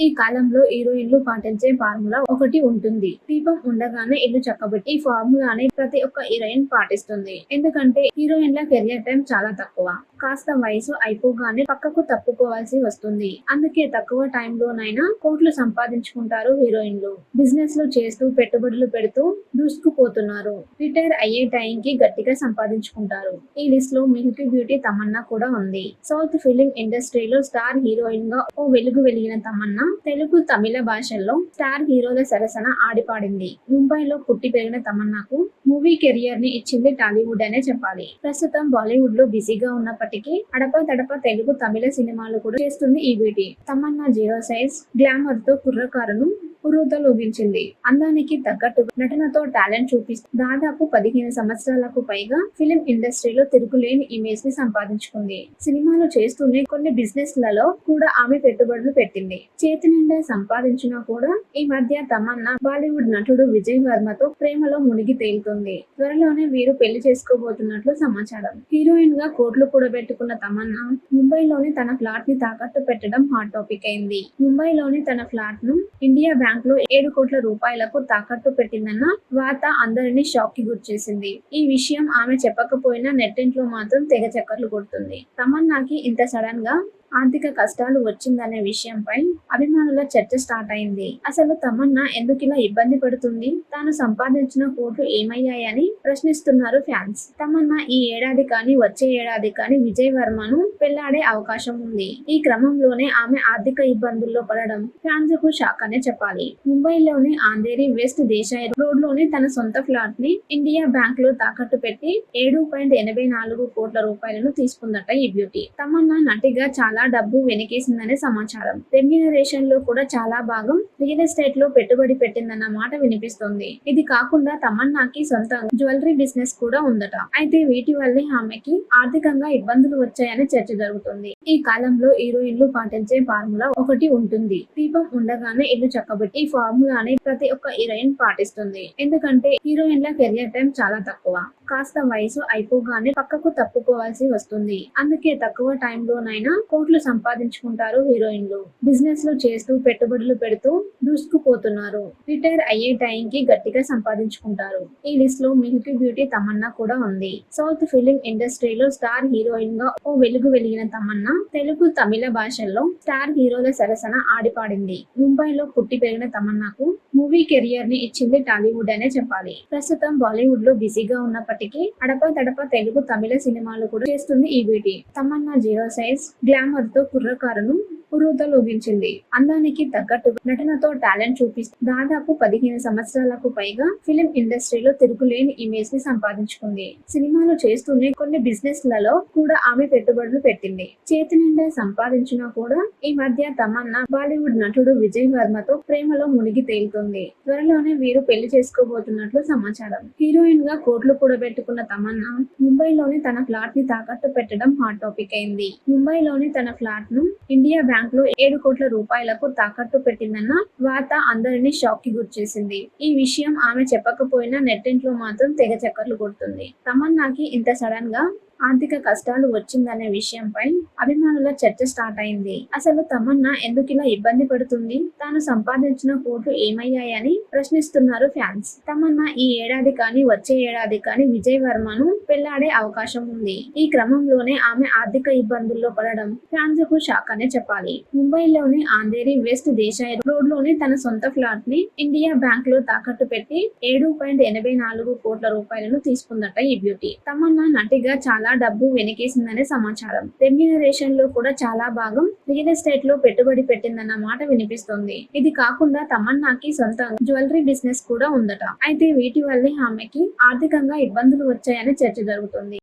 ఈ కాలంలో హీరోయిన్లు పాటించే ఫార్ములా ఒకటి ఉంటుంది. దీపం ఉండగానే ఇల్లు చక్కబెట్టి ఫార్ములా ఫార్ములాని ప్రతి ఒక్క హీరోయిన్ పాటిస్తుంది. ఎందుకంటే హీరోయిన్ల కెరియర్ టైం చాలా తక్కువ. కాస్త వయసు అయిపోగానే పక్కకు తప్పుకోవాల్సి వస్తుంది. అందుకే తక్కువ టైంలోనైనా కోట్లు సంపాదించుకుంటారు హీరోయిన్లు. బిజినెస్లు చేస్తూ పెట్టుబడులు పెడుతూ దూసుకుపోతున్నారు. రిటైర్ అయ్యే టైంకి గట్టిగా సంపాదించుకుంటారు. ఈ లిస్ట్లో మిల్కీ బ్యూటీ తమన్నా కూడా ఉంది. సౌత్ ఫిలిం ఇండస్ట్రీలో స్టార్ హీరోయిన్గా ఓ వెలుగు వెలిగిన తమన్నా తెలుగు తమిళ భాషల్లో స్టార్ హీరోల సరసన ఆడిపాడింది. ముంబైలో పుట్టి పెరిగిన తమన్నాకు మూవీ కెరియర్ని ఇచ్చింది టాలీవుడ్ అనే చెప్పాలి. ప్రస్తుతం బాలీవుడ్లో బిజీగా ఉన్నప్పటికీ అడప తడప తెలుగు తమిళ సినిమాలు కూడా చేస్తుంది ఈ బ్యూటీ తమన్నా జీరో సైజ్ గ్లామర్తో కుర్రకారును ఉరుతలూగించింది అందానికి తగ్గట్టు నటనతో టాలెంట్ చూపిస్తూ దాదాపు పదిహేను సంవత్సరాలకు పైగా ఫిలిం ఇండస్ట్రీలో తిరుగులేని ఇమేజ్ని సంపాదించుకుంది. సినిమాలు చేస్తూనే కొన్ని బిజినెస్లలో కూడా ఆమె పెట్టుబడులు పెట్టింది. చేతి నిండా సంపాదించినా కూడా ఈ మధ్య తమన్నా బాలీవుడ్ నటుడు విజయ్ వర్మతో ప్రేమలో మునిగి తేలుతుంది. త్వరలోనే వీరు పెళ్ళి చేసుకోబోతున్నట్లు సమాచారం. హీరోయిన్గా కోట్లు కూడబెట్టుకున్న తమన్నా ముంబైలోని తన ఫ్లాట్ని తాకట్టు పెట్టడం హాట్ టాపిక్ అయింది. ముంబైలోని తన ఫ్లాట్ను ఇండియా బ్యాంక్ లో ఏడు కోట్ల రూపాయలకు తాకట్టు పెట్టిందన్న వార్త అందరినీ షాక్కి గురిచేసింది. ఈ విషయం ఆమె చెప్పకపోయినా నెట్టింట్లో మాత్రం తెగ చక్కర్లు కొడుతుంది. తమన్నాకి ఇంత సడన్గా ఆర్థిక కష్టాలు వచ్చిందనే విషయంపై అభిమానుల చర్చ స్టార్ట్ అయింది. అసలు తమన్నా ఎందుకు ఇలా ఇబ్బంది పడుతుంది? తాను సంపాదించిన కోట్లు ఏమయ్యాయని ప్రశ్నిస్తున్నారు ఫ్యాన్స్. తమన్నా ఈ ఏడాది కానీ వచ్చే ఏడాది కానీ విజయ్ వర్మను పెళ్ళాడే అవకాశం ఉంది. ఈ క్రమంలోనే ఆమె ఆర్థిక ఇబ్బందుల్లో పడడం ఫ్యాన్స్కు షాక్ అనే చెప్పాలి. ముంబైలోని ఆంధేరి వెస్ట్ దేశాయ్ రోడ్లోని తన సొంత ఫ్లాట్ని ఇండియా బ్యాంక్లో తాకట్టు పెట్టి ఏడు పాయింట్ ఎనభై నాలుగు కోట్ల రూపాయలను తీసుకుందట ఈ బ్యూటీ. తమన్నా నటిగా చాలా డబ్బు వెనకేసిందనే సమాచారం. రెమ్యూనరేషన్లో కూడా చాలా భాగం రియల్ ఎస్టేట్లో పెట్టుబడి పెట్టిందన్న మాట వినిపిస్తుంది. ఇది కాకుండా తమన్నాకి సొంత జ్యువెలరీ బిజినెస్ కూడా ఉందట. అయితే వీటి వల్లే ఆమెకి ఆర్థికంగా ఇబ్బందులు వచ్చాయని చర్చ జరుగుతుంది. ఈ కాలంలో హీరోయిన్లు పాటించే ఫార్ములా ఒకటి ఉంటుంది. దీపం ఉండగానే ఇల్లు చక్కబెట్టి ఈ ఫార్ములాని ప్రతి ఒక్క హీరోయిన్ పాటిస్తుంది. ఎందుకంటే హీరోయిన్ల కెరియర్ టైం చాలా తక్కువ. కాస్త వయసు అయిపోగానే పక్కకు తప్పుకోవాల్సి వస్తుంది. అందుకే తక్కువ టైంలోనైనా కోట్లు సంపాదించుకుంటారు హీరోయిన్లు. బిజినెస్లు చేస్తూ పెట్టుబడులు పెడుతూ దూసుకుపోతున్నారు. రిటైర్ అయ్యే టైం కి గట్టిగా సంపాదించుకుంటారు. ఈ లిస్ట్లో మిల్కీ బ్యూటీ తమన్నా కూడా ఉంది. సౌత్ ఫిలిం ఇండస్ట్రీలో స్టార్ హీరోయిన్గా ఓ వెలుగు వెలిగిన తమన్నా తెలుగు తమిళ భాషల్లో స్టార్ హీరోల సరసన ఆడిపాడింది. ముంబైలో పుట్టి పెరిగిన తమన్నాకు మూవీ కెరియర్ని ఇచ్చింది టాలీవుడ్ అనే చెప్పాలి. ప్రస్తుతం బాలీవుడ్లో బిజీగా ఉన్నప్పటికీ అడప తడప తెలుగు తమిళ సినిమాలు కూడా చేస్తుంది ఈ beauty. Tamannaah zero size glamour తో కుర్రకారును ఊహించింది. అందానికి తగ్గట్టు నటనతో టాలెంట్ చూపిస్తూ దాదాపు పదిహేను సంవత్సరాలకు పైగా ఫిలిం ఇండస్ట్రీలో తిరుగులేని ఇమేజ్ని సంపాదించుకుంది. సినిమాలు చేస్తూనే కొన్ని బిజినెస్లలో కూడా ఆమె పెట్టుబడులు పెట్టింది. చేతి నిండా సంపాదించినా కూడా ఈ మధ్య తమన్నా బాలీవుడ్ నటుడు విజయ్ వర్మతో ప్రేమలో మునిగి తేలుతుంది. త్వరలోనే వీరు పెళ్ళి చేసుకోబోతున్నట్లు సమాచారం. హీరోయిన్గా కోట్లు కూడబెట్టుకున్న తమన్నా ముంబైలోని తన ఫ్లాట్ని తాకట్టు పెట్టడం హాట్ టాపిక్ అయింది. ముంబైలోని తన ఫ్లాట్ను ఇండియా బ్యాంక్ లో ఏడు కోట్ల రూపాయలకు తాకట్టు పెట్టిందన్న వార్త అందరినీ షాక్కి గురిచేసింది. ఈ విషయం ఆమె చెప్పకపోయినా నెట్టింట్లో మాత్రం తెగ చక్కర్లు కొడుతుంది. తమన్నాకి ఇంత సడన్గా ఆర్థిక కష్టాలు వచ్చిందనే విషయంపై అభిమానుల చర్చ స్టార్ట్ అయింది. అసలు తమన్నా ఎందుకు ఇలా ఇబ్బంది పడుతుంది? తాను సంపాదించిన కోట్లు ఏమయ్యాయని ప్రశ్నిస్తున్నారు ఫ్యాన్స్. తమన్నా ఈ ఏడాది కానీ వచ్చే ఏడాది కానీ విజయ్ వర్మను పెళ్ళాడే అవకాశం ఉంది. ఈ క్రమంలోనే ఆమె ఆర్థిక ఇబ్బందుల్లో పడడం ఫ్యాన్స్కు షాక్ అనే చెప్పాలి. ముంబైలోని ఆంధేరి వెస్ట్ దేశాయ్ రోడ్లోని తన సొంత ఫ్లాట్ని ఇండియా బ్యాంక్లో తాకట్టు పెట్టి ఏడు పాయింట్ ఎనభై నాలుగు కోట్ల రూపాయలను తీసుకుందట ఈ బ్యూటీ. తమన్నా నటిగా చాలా డబ్బు వెనకేసిందనే సమాచారం. రెమ్యూనరేషన్లో కూడా చాలా భాగం రియల్ ఎస్టేట్లో పెట్టుబడి పెట్టిందన్న మాట వినిపిస్తుంది. ఇది కాకుండా తమన్నాకి సొంత జ్యువెలరీ బిజినెస్ కూడా ఉందట. అయితే వీటి వల్లే ఆమెకి ఆర్థికంగా ఇబ్బందులు వచ్చాయని చర్చ జరుగుతుంది.